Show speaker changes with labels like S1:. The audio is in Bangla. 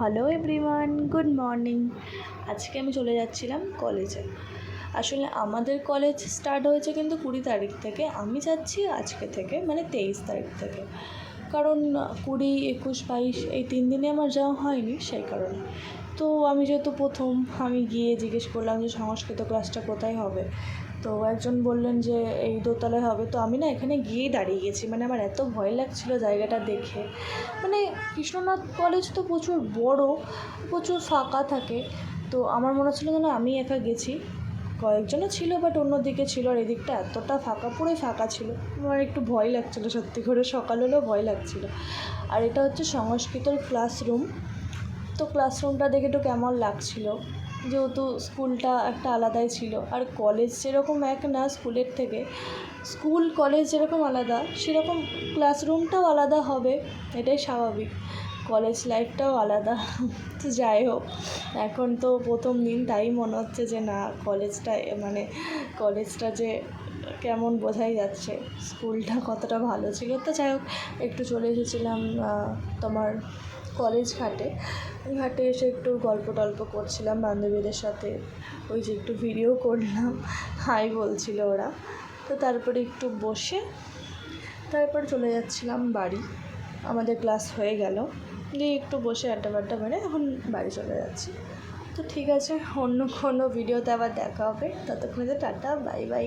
S1: হ্যালো এভরিওয়ান গুড মর্নিং আজকে আমি চলে যাচ্ছিলাম কলেজে আসলে আমাদের কলেজ স্টার্ট হয়েছে কিন্তু কুড়ি তারিখ থেকে। আমি যাচ্ছি আজকে থেকে মানে তেইশ তারিখ থেকে। কারণ কুড়ি, একুশ, বাইশ এই তিন দিনে আমার যাওয়া হয়নি, সেই কারণে। তো আমি যেহেতু প্রথম, আমি গিয়ে জিজ্ঞেস করলাম যে সংস্কৃত ক্লাসটা কোথায় হবে? তো একজন বললেন যে, এই দোতলায় হবে। তো আমি না এখানে গিয়েই দাঁড়িয়ে গেছি। মানে আমার এত ভয় লাগছিল জায়গাটা দেখে। মানে কৃষ্ণনাথ কলেজ তো প্রচুর বড়, প্রচুর ফাঁকা থাকে। তো আমার মনে হচ্ছিল যেন আমি একা গেছি। কয়েকজনও ছিল, বাট অন্যদিকে ছিল আর এদিকটা এতটা ফাঁকা, পুরোই ফাঁকা ছিল। আমার একটু ভয় লাগছিল, সত্যি করে সকাল হলেও ভয় লাগছিল। আর এটা হচ্ছে সংস্কৃতর ক্লাসরুম। তো ক্লাসরুমটা দেখে একটু কেমন লাগছিল। যেহেতু স্কুলটা একটা আলাদাই ছিল। আর কলেজ যেরকম এক না, স্কুলের থেকে। স্কুল, কলেজ যেরকম আলাদা, সেরকম ক্লাসরুমটাও আলাদা হবে, এটাই স্বাভাবিক। কলেজ লাইফটাও আলাদা। তো যাই হোক, এখন তো প্রথম দিন, তাই মনে হচ্ছে যে না, কলেজটা মানে কলেজটা যে কেমন বোঝাই যাচ্ছে, স্কুলটা কতটা ভালো ছিল। তো যাই হোক, একটু চলে এসেছিলাম তোমার কলেজ ঘাটে। ঘাটে এসে একটু গল্প টল্প করছিলাম বান্ধবীদের সাথে। ওই যে একটু ভিডিও করলাম, হাই বলছিল ওরা। তো তারপরে একটু বসে তারপর চলে যাচ্ছিলাম বাড়ি। আমাদের ক্লাস হয়ে গেল। দিয়ে একটু বসে আড্ডা বাড্ডা মেরে এখন বাড়ি চলে যাচ্ছি। তো ঠিক আছে, অন্য কোনো ভিডিওতে আবার দেখা হবে। ততক্ষণে টাটা বাই বাই